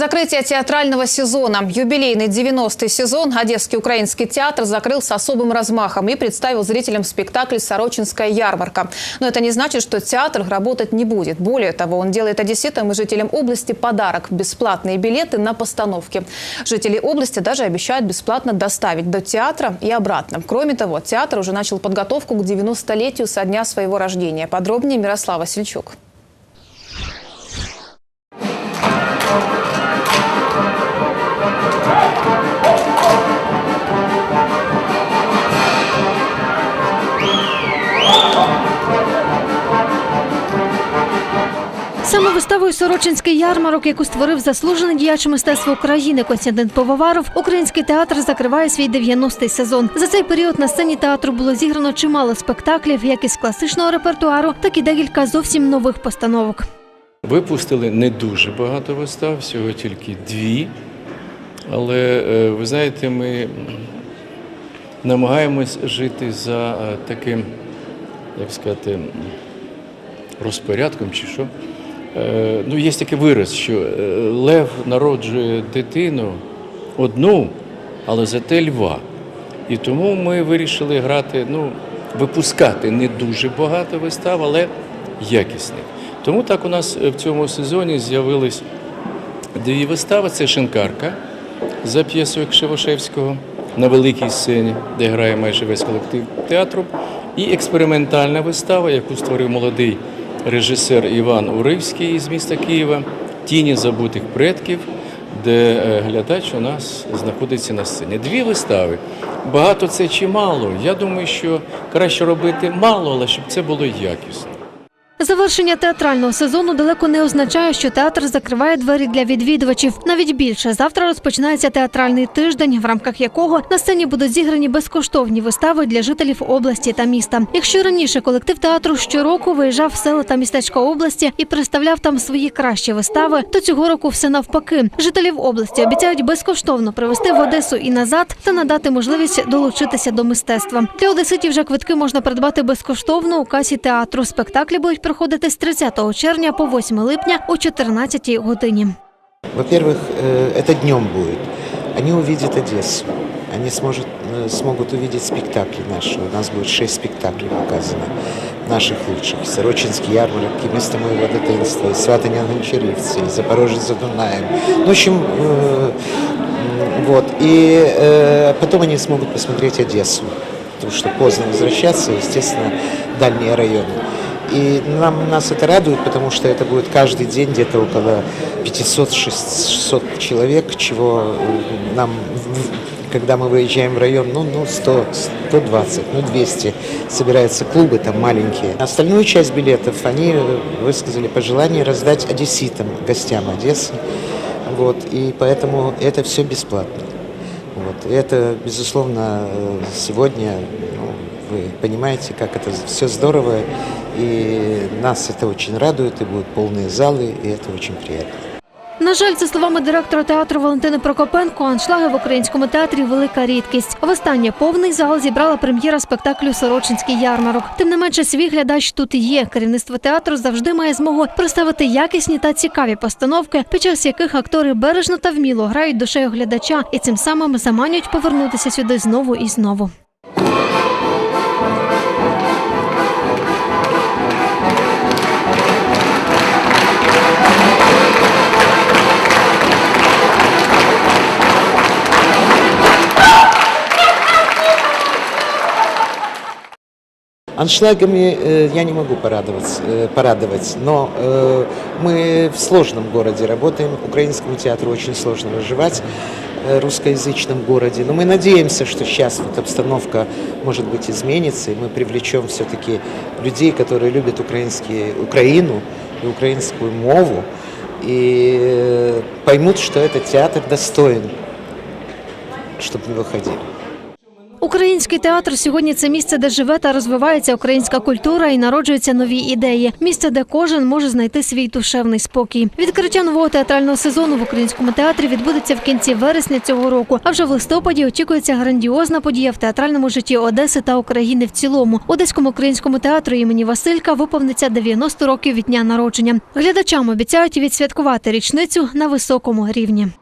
Закрытие театрального сезона. Юбилейный 90-й сезон Одесский украинский театр закрыл с особым размахом и представил зрителям спектакль «Сорочинская ярмарка». Но это не значит, что театр работать не будет. Более того, он делает одесситам и жителям области подарок – бесплатные билеты на постановки. Жители области даже обещают бесплатно доставить до театра и обратно. Кроме того, театр уже начал подготовку к 90-летию со дня своего рождения. Подробнее Мирослава Сельчук. Саме виставою Сорочинський ярмарок, яку створив заслужений діяч мистецтва України Костянтин Пововаров, український театр закриває свій 90-й сезон. За цей період на сцені театру було зіграно чимало спектаклів, як із класичного репертуару, так і декілька зовсім нових постановок. Випустили не дуже багато вистав, всього тільки дві. Але е, ви знаєте, ми намагаємось жити за е, таким, як сказати, розпорядком чи що. Е, Ну, є такий вираз, що е, лев народжує дитину одну, але зате льва. І тому ми вирішили грати, ну, випускати не дуже багато вистав, але якісних. Тому так у нас в цьому сезоні з'явились дві вистави. Це Шинкарка за п'єсою Кшивошевського на великій сцені, де грає майже весь колектив театру, і експериментальна вистава, яку створив молодий режисер Іван Уривський з міста Києва Тіні забутих предків, де е, глядач у нас знаходиться на сцені. Дві вистави. Багато це чи мало. Я думаю, що краще робити мало, але щоб це було якісно. Завершення театрального сезону далеко не означає, що театр закриває двері для відвідувачів. Навіть більше завтра розпочинається театральний тиждень, в рамках якого на сцені будуть зіграні безкоштовні вистави для жителів області та міста. Якщо раніше колектив театру щороку виїжджав в села та містечка області і представляв там свої кращі вистави, то цього року все навпаки. Жителів області обіцяють безкоштовно привезти в Одесу і назад та надати можливість долучитися до мистецтва. Для одеситів же квитки можна придбати безкоштовно у касі театру. Спектаклі будуть проходити з 30 червня по 8 липня о 14 годині. Во-первых, э, это днем будет. Они увидят Одессу. Они сможет, э, смогут увидеть спектакли наши. У нас будет шесть спектаклей показано, наших лучших. «Сорочинский ярмарок», и «Место моего дитинства», и «Сватання Гончарівці», и «Запорожец за Дунаем». Ну, в общем, э, м, вот. И э, потом они смогут посмотреть Одессу, потому что поздно возвращаться, естественно, дальние районы. И нам, нас это радует, потому что это будет каждый день где-то около 500-600 человек, чего э, нам, когда мы выезжаем в район, ну, ну 100, 120, ну 200 собираются клубы там маленькие. Остальную часть билетов они высказали пожелание раздать одесситам, гостям Одессы. Вот, и поэтому это все бесплатно. Вот. И это, безусловно, э, сегодня ну, вы понимаете, как это все здорово, и нас это очень радует, и будут полные залы, и это очень приятно. На жаль, за словами директора театру Валентини Прокопенко, аншлаги в українському театрі велика рідкість. Востаннє повний зал зібрала прем'єра спектаклю Сорочинський ярмарок. Тим не менше, свій глядач тут є. Керівництво театру завжди має змогу представити якісні та цікаві постановки, під час яких актори бережно та вміло грають душею глядача і цим самим заманюють повернутися сюди знову і знову. Аншлагами э, я не могу порадоваться, э, порадовать, но э, мы в сложном городе работаем, украинскому театру очень сложно выживать, э, русскоязычном городе. Но мы надеемся, что сейчас вот обстановка, может быть, изменится, и мы привлечем все-таки людей, которые любят украинские, Украину и украинскую мову, и э, поймут, что этот театр достоин, чтобы не выходили. Український театр сьогодні це місце, де живе та розвивається українська культура і народжуються нові ідеї. Місце, де кожен може знайти свій душевний спокій. Відкриття нового театрального сезону в українському театрі відбудеться в кінці вересня цього року. А вже в листопаді очікується грандіозна подія в театральному житті Одеси та України в цілому. Одеському українському театру імені Василька виповниться 90 років від дня народження. Глядачам обіцяють відсвяткувати річницю на високому рівні.